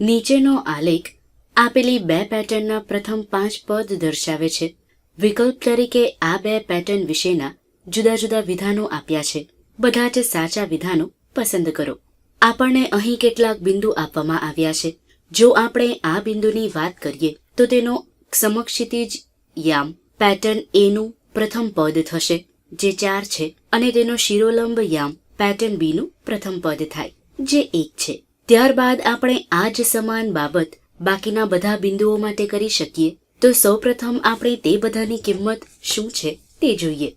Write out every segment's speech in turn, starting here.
નીચેનો આલેખ આપેલી બે પેટર્નના પ્રથમ પાંચ પદ દર્શાવે છે. વિકલ્પ તરીકે આ બે પેટર્ન વિશેના જુદા જુદા વિધાનો આપ્યા છે. બધા જ સાચા વિધાનો પસંદ કરો. આપણને અહીં કેટલાક બિંદુ આપવામાં આવ્યા છે. જો આપણે આ બિંદુની વાત કરીએ, તો તેનો સમક્ષિતિજ યામ પેટર્ન એનું પ્રથમ પદ થશે, જે ચાર છે, અને તેનો શિરોલંબ યામ પેટર્ન બીનું પ્રથમ પદ થાય, જે એક છે. ત્યારબાદ આપણે આ જ સમાન બાબત બાકીના બધા બિંદુઓ માટે કરી શકીએ, તો સૌપ્રથમ આપણે તે બધાની કિંમત શું છે તે જોઈએ.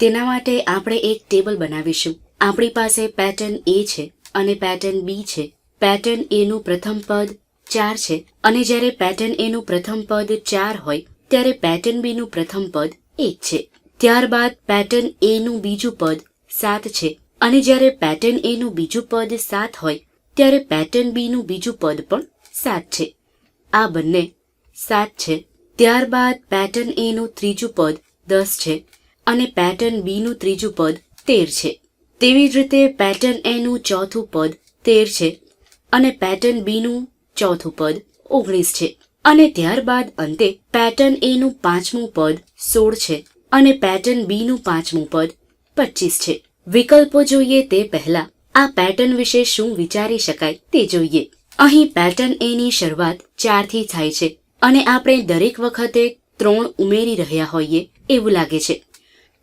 તેના માટે આપણે એક ટેબલ બનાવીશું. આપણી પાસે પેટર્ન એ છે અને પેટર્ન બી છે. પેટર્ન એનું પ્રથમ પદ ચાર છે અને જ્યારે પેટર્ન એનું પ્રથમ પદ ચાર હોય, ત્યારે પેટર્ન બીનું પ્રથમ પદ એક છે. ત્યારબાદ પેટર્ન એનું બીજું પદ સાત છે અને જ્યારે પેટર્ન એનું બીજું પદ સાત હોય ત્યારે પેટર્ન બીનું બીજું પદ પણ સાત છે. આ બંને સાત છે. ત્યારબાદ પેટર્ન એનું ત્રીજું પદ દસ છે અને પેટર્ન બીનું ત્રીજું પદ તેર છે. તેવી જ રીતે પેટર્ન એનું ચોથું પદ તેર છે અને પેટર્ન બીનું ચોથું પદ ઓગણીસ છે. અને ત્યારબાદ અંતે પેટર્ન એનું પાંચમું પદ સોળ છે અને પેટર્ન બીનું પાંચમું પદ પચીસ છે. વિકલ્પો જોઈએ તે પહેલા આ પેટર્ન વિશે શું વિચારી શકાય તે જોઈએ. અહીં પેટર્ન એની શરૂઆત ચારથી થાય છે અને આપણે દરેક વખતે ત્રણ ઉમેરી રહ્યા હોઈએ એવું લાગે છે.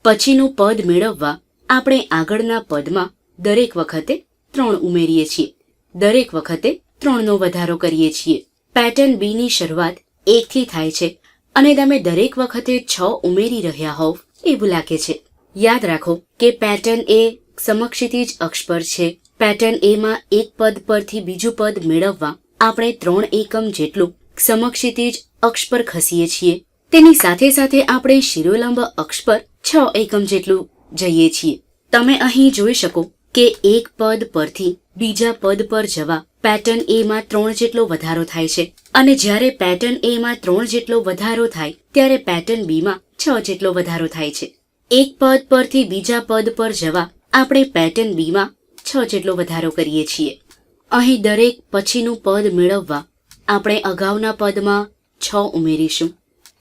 પછીનું પદ મેળવવા આપણે આગળના પદમાં દરેક વખતે ત્રણ ઉમેરીએ છીએ. દરેક વખતે ત્રણનો વધારો કરીએ છીએ. પેટર્ન બીની શરૂઆત એકથી થાય છે અને તમે દરેક વખતે છ ઉમેરી રહ્યા હોવ એવું લાગે છે. યાદ રાખો કે પેટર્ન એ સમક્ષિતિજ અક્ષ પર છે. પેટર્ન એમાં એક પદ પરથી બીજું પદ મેળવવા આપણે ત્રણ એકમ જેટલું સમક્ષિતિજ અક્ષ પર ખસીએ છીએ. તેની સાથે સાથે આપણે શિરોલંબ અક્ષ પર છ એકમ જેટલું જઈએ છીએ. તમે અહીં જોઈ શકો કે એક પદ પરથી બીજા પદ પર જવા પેટર્ન એમાં ત્રણ જેટલો વધારો થાય છે. અને જ્યારે પેટર્ન એમાં ત્રણ જેટલો વધારો થાય, ત્યારે પેટર્ન બીમાં છ જેટલો વધારો થાય છે. એક પદ પરથી બીજા પદ પર જવા આપણે પેટર્ન બીમાં છ જેટલો વધારો કરીએ છીએ. અહીં દરેક પછીનું પદ મેળવવા આપણે અગાઉના પદમાં છ ઉમેરીશું.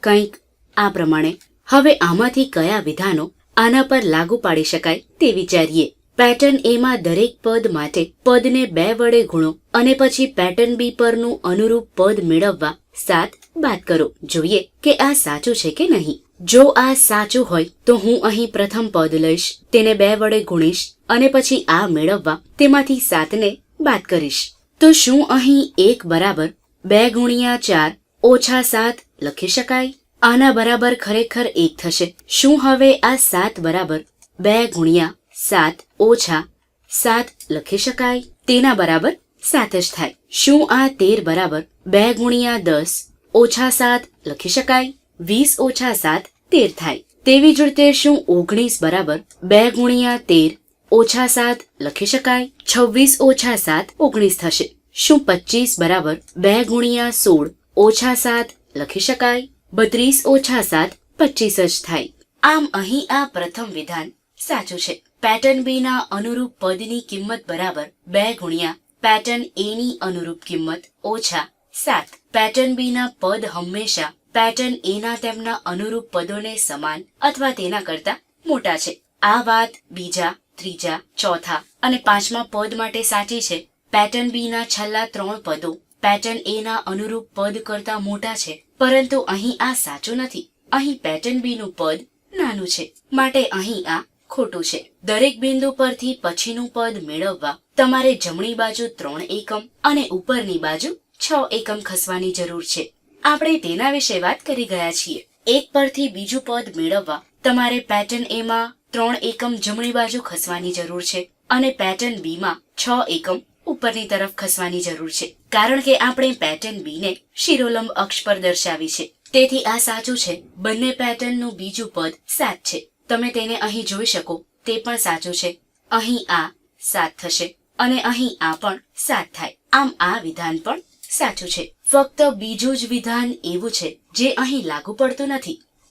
કંઈક આ પ્રમાણે. હવે આમાંથી કયા વિધાનો આના પર લાગુ પાડી શકાય તે વિચારીએ. પેટર્ન એમાં દરેક પદ માટે પદને બે વડે ગુણો અને પછી પેટર્ન બી પરનું અનુરૂપ પદ મેળવવા સાત બાદ કરો. જોઈએ કે આ સાચું છે કે નહીં. જો આ સાચું હોય, તો હું અહીં પ્રથમ પદ લઈશ, તેને બે વડે ગુણીશ અને પછી આ મેળવવા તેમાંથી સાતને બાદ કરીશ. તો શું અહીં એક બરાબર બે ગુણ્યા ચાર ઓછા સાત લખી શકાય? આના બરાબર ખરેખર એક થશે. શું હવે આ સાત બરાબર બે ગુણ્યા સાત ઓછા સાત લખી શકાય? તેના બરાબર સાત જ થાય. શું આ તેર બરાબર બે ગુણ્યા દસ ઓછા સાત લખી શકાય? વીસ ઓછા સાત તેર થાય. તેવી જ રીતે શું ઓગણીસ બરાબર બે ગુણ્યા તેર ઓછા સાત લખી શકાય? છવ્વીસ ઓછા સાત ઓગણીસ થશે. શું પચીસ બરાબર બે ગુણ્યા સોળ ઓછા સાત લખી શકાય? બત્રીસ ઓછા સાત પચીસ જ થાય. આમ અહીં આ પ્રથમ વિધાન સાચું છે. પેટર્ન બી ના અનુરૂપ પદની કિંમત બરાબર બે ગુણ્યા પેટર્ન એ ની અનુરૂપ કિંમત ઓછા સાત. પેટર્ન બી ના પદ હંમેશા પેટર્ન એના તેમના અનુરૂપ પદોને સમાન અથવા તેના કરતા મોટા છે. આ વાત બીજા, ત્રીજા, ચોથા અને પાંચમા પદ માટે સાચી છે. પેટર્ન બી ના છેલ્લા ત્રણ પદો પેટર્ન એ ના અનુરૂપ પદ કરતા મોટા છે. પરંતુ અહીં આ સાચું નથી. અહીં પેટર્ન બી નું પદ નાનું છે. માટે અહીં આ ખોટું છે. દરેક બિંદુ પરથી પછીનું પદ મેળવવા તમારે જમણી બાજુ ત્રણ એકમ અને ઉપરની બાજુ છ એકમ ખસવાની જરૂર છે. આપણે તેના વિશે વાત કરી ગયા છીએ. એક પરથી બીજું પદ મેળવવા. તમારે પેટર્ન એમાં ત્રણ એકમ જમણી બાજુ ખસવાની જરૂર છે અને પેટર્ન બી માં છ એકમ ઉપરની તરફ ખસવાની જરૂર છે. કારણ કે આપણે પેટર્ન બી ને શિરોલંબ અક્ષ પર દર્શાવી છે. તેથી આ સાચું છે. બંને પેટર્નનું બીજું પદ સાત છે. તમે તેને અહીં જોઈ શકો. તે પણ સાચું છે. અહીં આ સાત થશે અને અહીં આ પણ સાત થાય. આમ આ વિધાન પણ સાચું છે. ફક્ત બીજું જ વિધાન એવું છે જે અહીં લાગુ પડતું નથી.